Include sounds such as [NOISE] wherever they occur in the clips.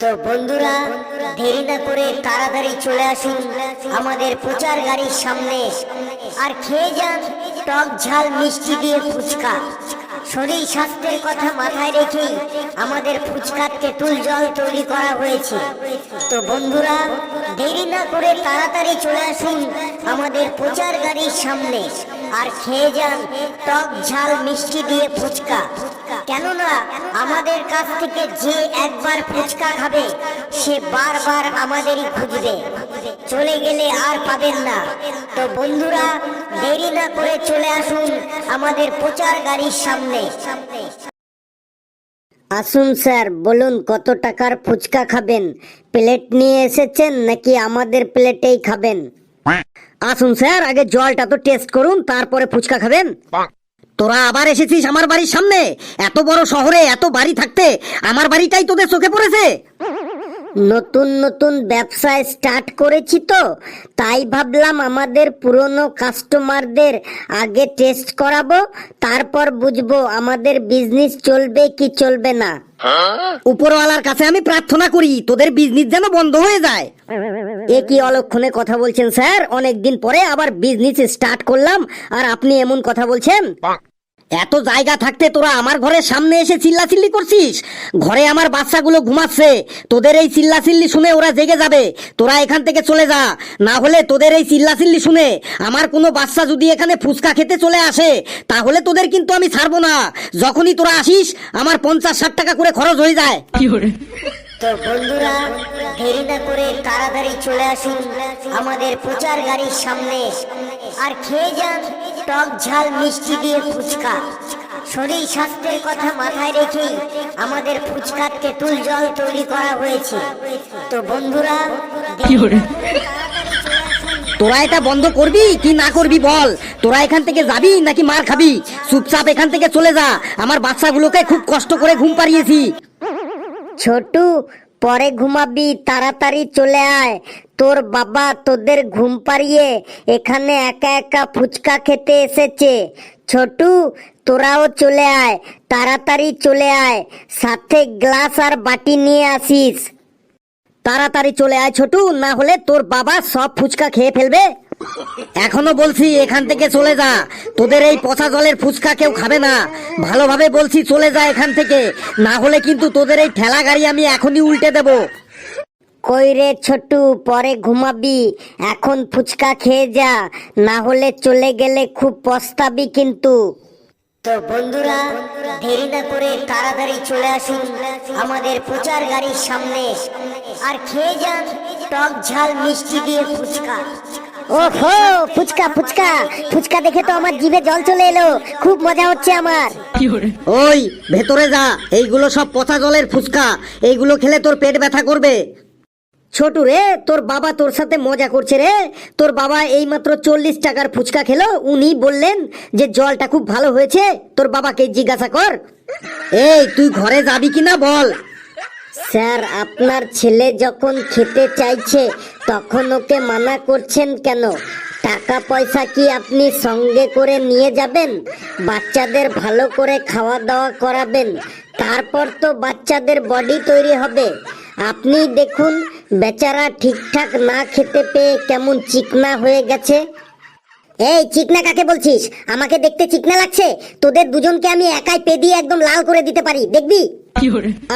তো বন্ধুরা, দেরি না করে তাড়াতাড়ি চলে আসুন আমাদের প্রচার গাড়ির সামনে। আর খেয়ে যান টক ঝাল মিষ্টি দিয়ে ফুচকা। শরীর স্বাস্থ্যের কথা মাথায় রেখেই আমাদের ফুচকার তেঁতুল জল তৈরি করা হয়েছে। তো বন্ধুরা, দেরি না করে তাড়াতাড়ি চলে আসুন আমাদের প্রচার গাড়ির সামনে। আর খেয়ে যান টক ঝাল মিষ্টি দিয়ে ফুচকা। আমাদের কাছ থেকে যে একবার ফুচকা খাবে সে বারবার আমাদেরই খুঁজবে। চলে গেলে আর পাবেন না। তো বন্ধুরা দেরি না করে চলে আসুন আমাদের প্রচার গাড়ির সামনে। আসুন স্যার বলুন কত টাকার ফুচকা খাবেন? প্লেট নিয়ে এসেছেন নাকি আমাদের প্লেটেই খাবেন? আসুন স্যার আগে জলটা তো টেস্ট করুন তারপরে ফুচকা খাবেন। তোরা আবার এসেছিস আমার বাড়ির সামনে? এত বড় শহরে এত বাড়ি থাকতে আমার বাড়িটাই তোদের চোখে পড়েছে? নতুন নতুন ব্যবসা স্টার্ট করেছি তো তাই ভাবলাম আমাদের পুরনো কাস্টমারদের আগে টেস্ট করাবো তারপর বুঝব আমাদের বিজনেস চলবে কি চলবে না। উপরওয়ালার কাছে আমি প্রার্থনা করি তোদের বিজনেস যেন বন্ধ হয়ে যায়। এ কি অলক্ষণে কথা বলছেন স্যার? অনেকদিন পরে আবার বিজনেস স্টার্ট করলাম আর আপনি এমন কথা বলছেন? এত জায়গা থাকতে তোরা আমার ঘরের সামনে এসে চিল্লাচিল্লি করছিস? ঘরে আমার বাচ্চাগুলো ঘুমাচ্ছে, তোদের এই চিল্লাচিল্লি শুনে ওরা জেগে যাবে। তোরা এখান থেকে চলে যা, না হলে তোদের এই চিল্লাচিল্লি শুনে আমার কোনো বাচ্চা যদি এখানে ফুচকা খেতে চলে আসে, তাহলে তোদের কিন্তু আমি ছাড়বো না। যখনই তোরা আসিস, আমার পঞ্চাশ ষাট টাকা করে খরচ হয়ে যায়। তো বন্ধুরা দেরি না করে তাড়াতাড়ি চলে আসুন আমাদের প্রচার গাড়ির সামনে। আর খেয়ে যান টক ঝাল মিষ্টি দিয়ে ফুচকা। শরীর স্বাস্থ্যের কথা মাথায় রেখেই আমাদের ফুচকার তেঁতুল জল তৈরি করা হয়েছে। তো বন্ধুরা তোরা এটা বন্ধ করবি কি না করবি বল? তোরা এখান থেকে যাবি নাকি মার খাবি? চুপচাপ এখান থেকে চলে যা। আমার বাচ্চাগুলোকে খুব কষ্ট করে ঘুম পাড়িয়েছি। ছোটু, পরে ঘুমাবি, তাড়াতাড়ি চলে আয়। তোর বাবা তোদের ঘুম পাড়িয়ে এখানে একা একা ফুচকা খেতে এসেছে। ছোটু, তোরাও চলে আয়, তাড়াতাড়ি চলে আয়। সাথে গ্লাস আর বাটি নিয়ে আসিস। তাড়াতাড়ি চলে আয় ছোটু, না হলে তোর বাবা সব ফুচকা খেয়ে ফেলবে। এখনও বলছি এখান থেকে চলে যা। তোদের এই পচা জলের ফুচকা কেউ খাবে না। ভালোভাবে বলছি চলে যা এখান থেকে। না হলে কিন্তু তোদের এই ঠেলা গাড়ি আমি এখনই উল্টে দেব। কই রে ছোটু পরে ঘুমাবি। এখন ফুচকা খেয়ে যা। না হলে চলে গেলে খুব পস্তাবি কিন্তু। তো বন্ধুরা দেরি না করে তাড়াতাড়ি চলে আসুন আমাদের প্রচার গাড়ির সামনে। আর খেয়ে যান টক ঝাল মিষ্টি দিয়ে ফুচকা। ওহো ফুচকা ফুচকা। ফুচকা দেখে তো আমার জিভে জল চলে এলো। খুব মজা হচ্ছে আমার। ওই ভেতরে যা। এইগুলো সব পচা জলের ফুচকা। এইগুলো খেলে তোর পেট ব্যথা করবে। ছোটু রে তোর বাবা তোর সাথে মজা করছে রে। তোর বাবা এইমাত্র চল্লিশ টাকার ফুচকা খেলো। উনি বললেন যে জলটা খুব ভালো হয়েছে। তোর বাবাকে জিজ্ঞাসা কর। এই তুই ঘরে যাবি কিনা বল। স্যার, আপনার ছেলে যখন খেতে চাইছে, তখন ওকে মানা করছেন কেন? টাকা পয়সা কি আপনি সঙ্গে করে নিয়ে যাবেন? বাচ্চাদের ভালো করে খাওয়া দাওয়া করাবেন। তারপর তো বাচ্চাদের বডি তৈরি হবে। আপনি দেখুন, বেচারা ঠিকঠাক না খেতে পেয়ে কেমন চিকনা হয়ে গেছে। এই, চিকনা কাকে বলছিস? আমাকে দেখতে চিকনা লাগছে? তোদের দুজনকে আমি একাই পে দিয়ে একদম লাল করে দিতে পারি। দেখবি?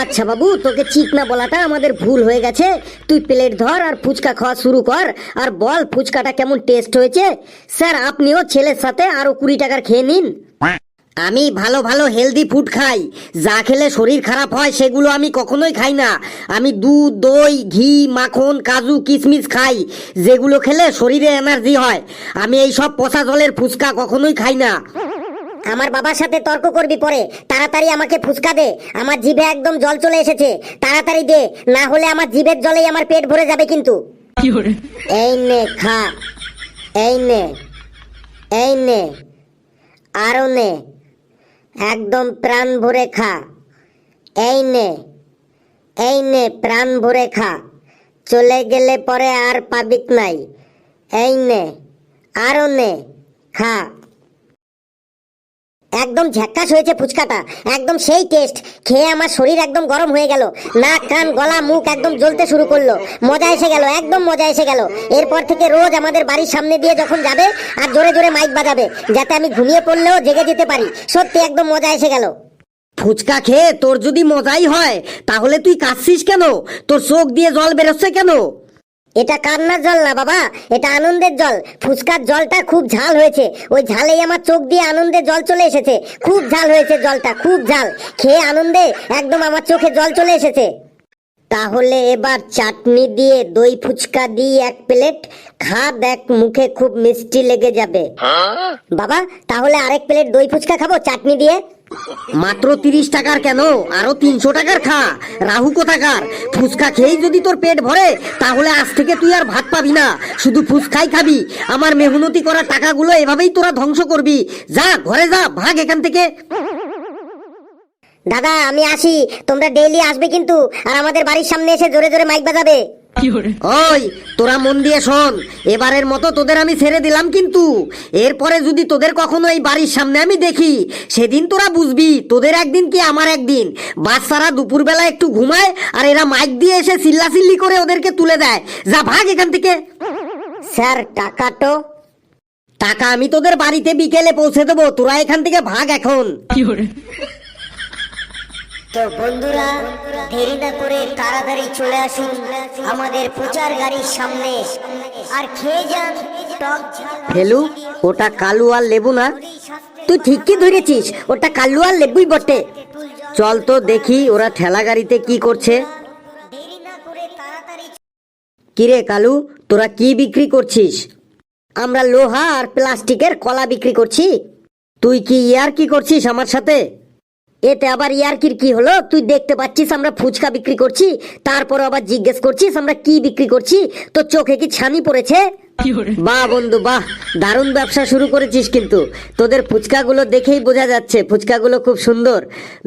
আচ্ছা বাবু, তোকে চিকনা বলাটা আমাদের ভুল হয়ে গেছে। তুই প্লেট ধর আর ফুচকা খাওয়া শুরু কর। আর বল, ফুচকাটা কেমন টেস্ট হয়েছে? স্যার, আপনিও ছেলের সাথে আরও কুড়ি টাকার খেয়ে নিন। আমি ভালো ভালো হেলদি ফুড খাই। যা খেলে শরীর খারাপ হয়, সেগুলো আমি কখনোই খাই না। আমি দুধ, দই, ঘি, মাখন, কাজু, কিশমিশ খাই। যেগুলো খেলে শরীরে এনার্জি হয়। আমি এই সব পচা জলের ফুচকা কখনোই খাই না। আমার বাবার সাথে তর্ক করবি পরে, তাড়াতাড়ি আমাকে ফুচকা দে। আমার জিভে একদম জল চলে এসেছে। তাড়াতাড়ি দে, না হলে আমার জিভের জলেই আমার পেট ভরে যাবে কিন্তু। এই নে, খা। এই নে। এই নে। আরও নে। একদম প্রাণ ভরে খা। এই নে। এই নে, প্রাণ ভরে খা। চলে গেলে পরে আর পাবিক নাই। এই নে। আরও নে। খা। একদম ঝ্যাক্কাস হয়েছে ফুচকাটা, একদম সেই টেস্ট খেয়ে আমার শরীর একদম গরম হয়ে গেল। নাক, কান, গলা, মুখ একদম জ্বলতে শুরু করল। মজা এসে গেল, একদম মজা এসে গেল। এরপর থেকে রোজ আমাদের বাড়ির সামনে দিয়ে যখন যাবে, আর জোরে জোরে মাইক বাজাবে, যাতে আমি ঘুমিয়ে পড়লেও জেগে যেতে পারি। সত্যি একদম মজা এসে গেল। ফুচকা খেয়ে তোর যদি মজাই হয়, তাহলে তুই কাঁদছিস কেন? তোর চোখ দিয়ে জল বেরোচ্ছে কেন? এটা কান্নার জল না, বাবা। এটা আনন্দের জল। ফুচকার জলটা খুব ঝাল হয়েছে। ওই ঝালেই আমার চোখ দিয়ে আনন্দের জল চলে এসেছে। খুব ঝাল হয়েছে জলটা, খুব ঝাল। খেয়ে আনন্দে একদম আমার চোখে জল চলে এসেছে। তাহলে এবার চাটনি দিয়ে দই ফুচকা দিয়ে এক প্লেট খা দেখ মুখে খুব মিষ্টি লেগে যাবে। বাবা, তাহলে আরেক প্লেট দই ফুচকা খাব চাটনি দিয়ে? মাত্র তিরিশ টাকার কেন? আরও তিনশো টাকার খা। রাহু কোথাকার? ফুচকা খেয়েই যদি তোর পেট ভরে, তাহলে আজ থেকে তুই আর ভাত পাবি না। শুধু ফুচকাই খাবি। আমার মেহনতি করা টাকাগুলো এভাবেই তোরা ধ্বংস করবি। যা, ঘরে যা, ভাগ এখান থেকে। দাদা আমি আসি। তোমরা ডেইলি আসবে কিন্তু আর আমাদের বাড়ির সামনে এসে জোরে জোরে মাইক বাজাবে। ওই তোরা মন দিয়ে শোন। এবারের মতো তোদের আমি ছেড়ে দিলাম কিন্তু। এরপরে যদি তোদের কখনো এই বাড়ির সামনে আমি দেখি সেদিন তোরা বুঝবি তোদের একদিন কি আমার একদিন। বাচ্চারা দুপুরবেলা একটু ঘুমায় আর এরা মাইক দিয়ে এসে চিল্লাচিল্লি করে ওদেরকে তুলে দেয়। যা ভাগ এখান থেকে। স্যার টাকা তো। টাকা আমি তোদের বাড়িতে বিকেলে পৌঁছে দেবো। তোরা এখান থেকে ভাগ এখন। তো বন্ধুরা দেরি না করে তাড়াতাড়ি চলে আসুন আমাদের প্রচার গাড়ির সামনে। আর খেয়ে যান টক ফেলু ওটা কালু আর লেবু না? তুই ঠিক কি ধরেছিস ওটা কালু আর লেবুই বটে। চল তো দেখি ওরা ঠেলা গাড়িতে কি করছে। কিরে কালু তোরা কি বিক্রি করছিস? আমরা লোহা আর প্লাস্টিকের কলা বিক্রি করছি। তুই কি ইয়ার কি করছিস আমার সাথে? এতে আবার ইয়ারকির কি হলো? তুই দেখতে পাচ্ছিস আমরা ফুচকা বিক্রি করছি তারপর আবার জিজ্ঞেস করছিস আমরা কি বিক্রি করছি? তোর চোখে কি ছানি পড়েছে? বাহ বন্ধু বাহ। দারুণ ব্যবসা শুরু করেছিস কিন্তু। তোদের ফুচকাগুলো দেখেই বোঝা যাচ্ছে ফুচকাগুলো খুব সুন্দর।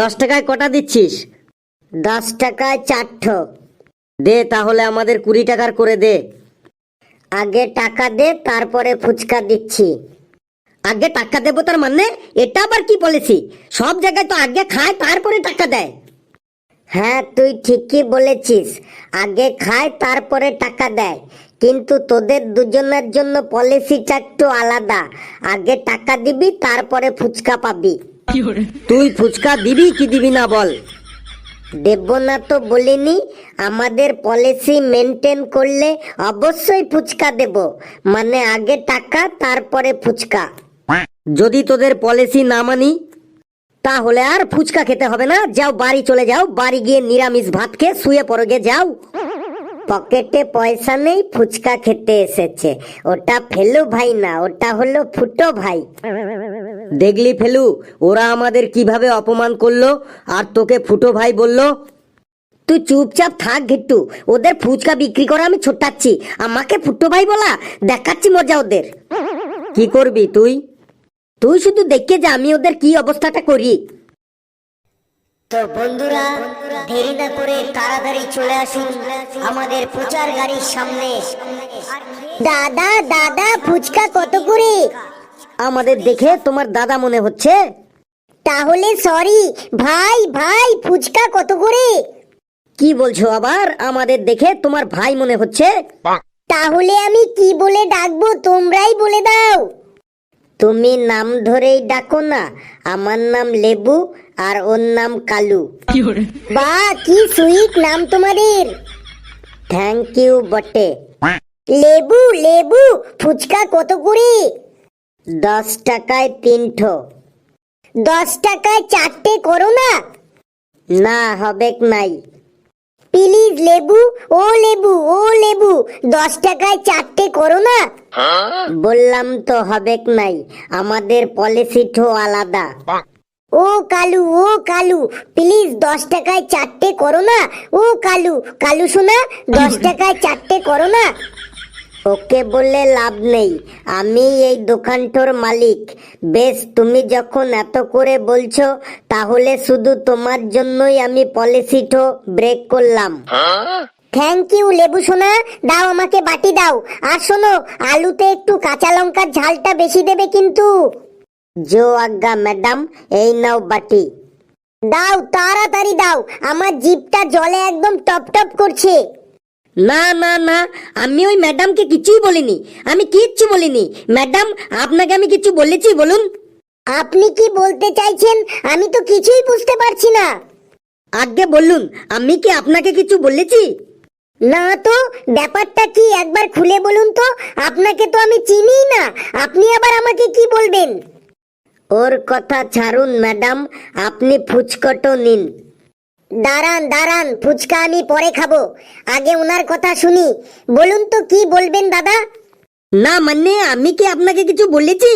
দশ টাকায় কটা দিচ্ছিস? দশ টাকায় চারঠো দে তাহলে আমাদের কুড়ি টাকার করে দে। আগে টাকা দে তারপরে ফুচকা দিচ্ছি। আগে টাকা দেবো তার মানে এটা আবার কি পলিসি সব জায়গায় তো আগে খায় তারপরে টাকা দেয়। হ্যাঁ তুই ঠিকই বলেছিস। আগে খায় তারপরে টাকা দেয়। কিন্তু তোদের দুজনের জন্য পলিসিটা একটু আলাদা। আগে টাকা দিবি তারপরে ফুচকা পাবি। তুই ফুচকা দিবি কি দিবি না বল। দেব না তো বলিনি আমাদের পলিসি মেনটেন করলে অবশ্যই ফুচকা দেব। মানে আগে টাকা তারপরে ফুচকা। যদি তোদের পলিসি না মানি, তাহলে আর ফুচকা খেতে হবে না। যাও বাড়ি চলে যাও, বাড়ি গিয়ে নিরামিষ ভাত খেয়ে শুয়ে পড়ো গে, যাও। পকেটে পয়সা নেই, ফুচকা খেতে এসেছে। ওটা ফেলু ভাই না, ওটা হলো ফুটো ভাই। দেখলি ফেলু, ওরা আমাদের কীভাবে অপমান করল আর তোকে ফুটো ভাই বলল? তুই চুপচাপ থাক ঘেট্টু, ওদের ফুচকা বিক্রি করা আমি ছোটাচ্ছি। আমাকে ফুটো ভাই বলা, দেখাচ্ছি মজা ওদের। কি করবি তুই? তুই শুধু দেখে যে আমি ওদের কি অবস্থাটা করি। তো বন্ধুরা দেরি না করে তাড়াতাড়ি চলে আসুন আমাদের প্রচার গাড়ির সামনে। দাদা দাদা ফুচকা কত করে? আমাদের দেখে তোমার দাদা মনে হচ্ছে। তাহলে সরি ভাই ভাই ফুচকা কত করে? কি বলছো আবার? আমাদের দেখে তোমার ভাই মনে হচ্ছে। তাহলে আমি কি বলে ডাকবো তোমরাই বলে দাও। তুমি নাম ধরেই ডাকো না। আমার নাম লেবু আর ওর নাম কালু। বা কি সুইট নাম তোমাদের। থ্যাংক ইউ বটে। লেবু লেবু ফুচকা কত করে? দশ টাকায় তিনঠো দশ টাকায় চারটে করো না। না হবেক নাই। প্লিজ লেবু ও লেবু ও লেবু দশ টাকায় চারটে করো না বললাম তো হবেক নাই আমাদের পলিসিটো আলাদা। ও কালু ও কালু প্লিজ দশ টাকায় চারটে করো না ও কালু কালু শোনা দশ [LAUGHS] টাকায় চারটে করো না ওকে বললে লাভ নেই। আমি এই দোকানটোর মালিক। বেশ, তুমি যখন এত করে বলছো, তাহলে শুধু তোমার জন্যই আমি পলিসিটো ব্রেক করলাম। থ্যাংক ইউ লেবু সোনা। দাও আমাকে বাটি দাও। আর শোনো, আলুতে একটু কাঁচা লঙ্কার ঝালটা বেশি দেবে কিন্তু। জো আজ্ঞা, ম্যাডাম, এই নাও বাটি। দাও, তাড়াতাড়ি দাও। আমার জিভটা জলে একদম টপ টপ করছে। না না না আমি ওই ম্যাডামকে কিছুই বলিনি। আমি কিচ্ছু বলিনি। ম্যাডাম আপনাকে আমি কিছু বলেছি বলুন। আপনি কি বলতে চাইছেন? আমি তো কিছুই বুঝতে পারছি না। আগে বলুন আমি কি আপনাকে কিছু বলেছি? না তো ব্যাপারটা কি একবার খুলে বলুন তো। আপনাকে তো আমি চিনিই না। আপনি আবার আমাকে কি বলবেন? ওর কথা ছাড়ুন ম্যাডাম আপনি ফুচকটো নিন। দাঁড়ান দাঁড়ান ফুচকা আমি পরে খাব। আগে ওনার কথা শুনি। বলুন তো কি বলবেন দাদা? না মানে আমি কি আপনাকে কিছু বলেছি?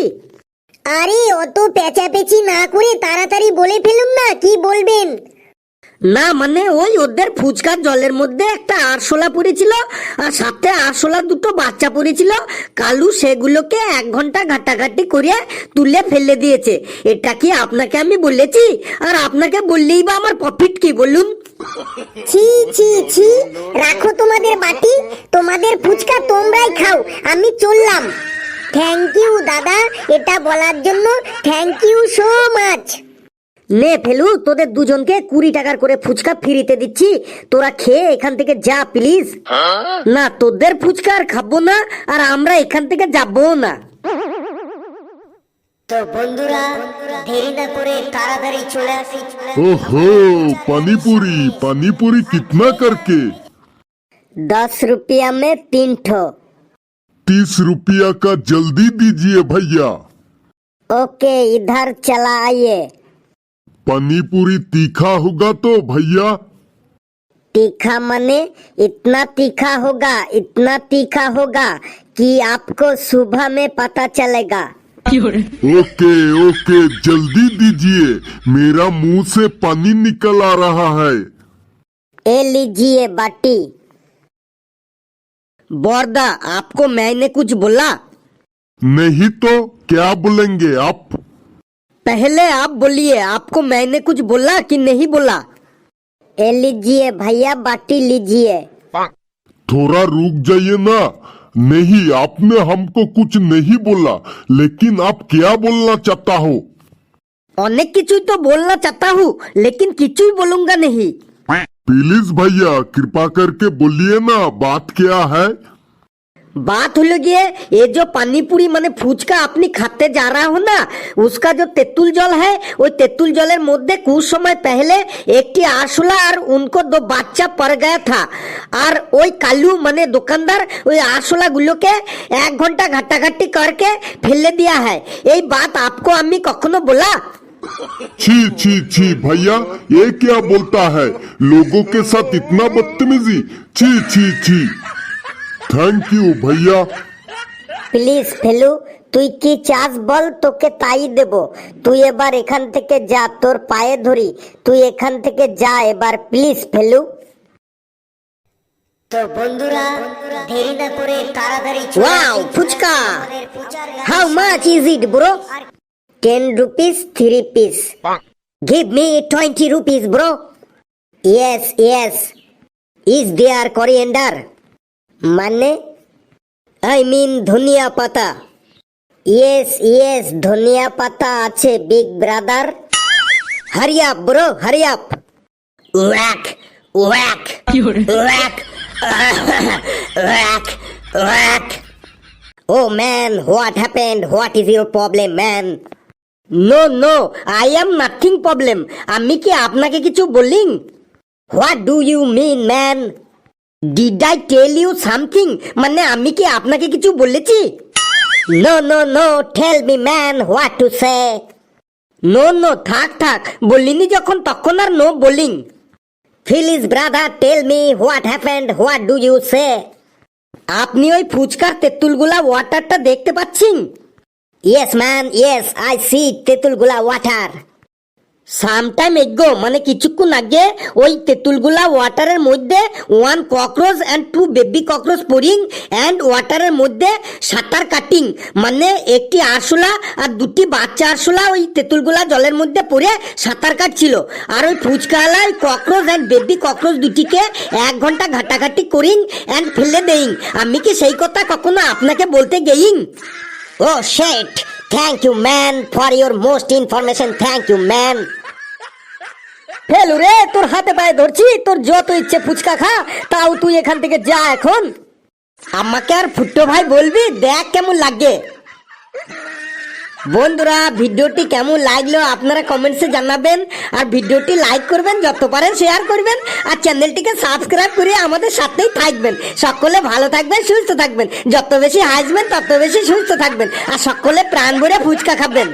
আরে অত পেঁচাপেচি না করে তাড়াতাড়ি বলে ফেলুন না কি বলবেন? না মানে ওই ওদের ফুচকার জলের মধ্যে একটা আরশোলা পড়েছিল, আর সাথে আরশোলা দুটো বাচ্চা পড়েছিল। কালু সেগুলোকে এক ঘণ্টা ঘাটাঘাটি করে তুলে ফেলে দিয়েছে। এটা কি আপনাকে আমি বলেছি? আর আপনাকে বললেই বা আমার প্রফিট কি, বলুন। ছি ছি ছি, রাখো তোমাদের বাটি, তোমাদের ফুচকা তোমরাই খাও, আমি চললাম। থ্যাংক ইউ দাদা, এটা বলার জন্য থ্যাংক ইউ সো মাচ নে ফেলু তোদের দুজনকে কুড়ি টাকার করে ফুচকা ফ্রিতে দিচ্ছি তোরা খেয়ে এখান থেকে যা প্লিজ না তোদের ফুচকা আর খাবো না আর আমরা এখান থেকে যাবো না তো বন্ধুরা দেরি না করে তাড়াতাড়ি চলে আসি ओहो पानी पूरी पानी पूरी कितना करके दस रुपया में तीन ठो तीस रुपया का जल्दी दीजिए भैया ओके इधर चला आइए पानी पूरी तीखा होगा तो भैया। तीखा मने इतना तीखा होगा इतना तीखा होगा कि आपको सुबह में पता चलेगा। ओके ओके जल्दी दीजिए। मेरा मुँह से पानी निकल आ रहा है। ए लीजिए बाटी। बोरदा आपको मैंने कुछ बोला? नहीं तो क्या बोलेंगे आप? पहले आप बोलिए आपको मैंने कुछ बोला कि नहीं बोला? ए लीजिए भैया बाटी लीजिए। थोड़ा रुक जाइए ना। नहीं आपने हमको कुछ नहीं बोला लेकिन आप क्या बोलना चाहता हो? अनेक किचु तो बोलना चाहता हूँ लेकिन किचु बोलूँगा नहीं। प्लीज़ भैया कृपा करके बोलिए ना बात क्या है? बात হলো গিয়ে ये जो पानी पूरी माने ফুচকা আপনি খাতে जा रहा हो ना उसका जो तेतुल जल है ওই তেতুল জলের মধ্যে कुछ समय पहले একটি আরশোলা আর उनको दो বাচ্চা পড় गया था আর ওই কালু মানে দোকানদার ওই আরশোলা গুলোকে এক ঘন্টা ঘাটাঘাটি करके ফেলে दिया है এই बात आपको আমি কখনো বলা छी छी छी भैया ये क्या बोलता है लोगों के साथ इतना बदतमीजी छी छी छी থ্যাংক ইউ ভাইয়া প্লিজ ফেলু তুই কি চাস বল? তোকে তাই দেব। তুই এবার এখান থেকে যা তোর পায়ে ধরি। তুই এখান থেকে যা এবার প্লিজ ফেলু বন্ধুরা fuchka. Is it bro rupees yes yes. মানে? আই মিন ধনিয়া পাতা। ইয়েস ইয়েস ধনিয়া পাতা আছে বিগ ব্রাদার। হারিয়া bro hurry up walk walk walk walk walk O man what happened what is your problem man? No no I am nothing problem. আমি কি আপনাকে কিছু bowling? What do you mean man? Did I tell you something মানে আমি কি আপনাকে কিছু বলেছি? No no no tell me man what to say no no থাক থাক, বলিনি যখন, তখন আর নো বোলিং fleece brother tell me what happened what do you say আপনি ওই ফুচকার তেঁতুলগুলা ওয়াটারটা দেখতে পাচ্ছেন? Yes man yes I see তেঁতুলগুলা water sometime ago মানে কিছুক্ষণ আগে, ওই তেঁতুলগুলা ওয়াটারের মধ্যে one cockroach and two baby cockroach pouring and ওয়াটারের মধ্যে সাঁতার কাটিং। মানে একটি আরশোলা আর দুটি বাচ্চা আরশোলা ওই তেঁতুলগুলা জলের মধ্যে পড়ে সাঁতার কাটছিল। আর ওই ফুচকাওয়ালা ওই ককরোচ অ্যান্ড বেবি ককরোচ দুটিকে এক ঘণ্টা ঘাটাঘাটি করিং অ্যান্ড ফেলে দেইং। আমি কি সেই কথা কখনো আপনাকে বলতে গেইং? ও shit thank you man for your most information thank you man Felu রে তোর হাতে পায়ে ধরছি তোর যত ইচ্ছে ফুচকা খা তাও তুই এখান থেকে যা এখন। আমাকে আর ফুট্টো ভাই বলবি দেখ কেমন লাগে। বন্ধুরা, ভিডিওটি কেমন লাগল আপনারা কমেন্টসে জানাবেন আর ভিডিওটি লাইক করবেন, যত পারেন শেয়ার করবেন আর চ্যানেলটিকে সাবস্ক্রাইব করে আমাদের সাথেই থাকবেন। সকলে ভালো থাকবেন, সুস্থ থাকবেন। যত বেশি হাসবেন, তত বেশি সুস্থ থাকবেন। আর সকলে প্রাণ ভরে ফুচকা খাবেন।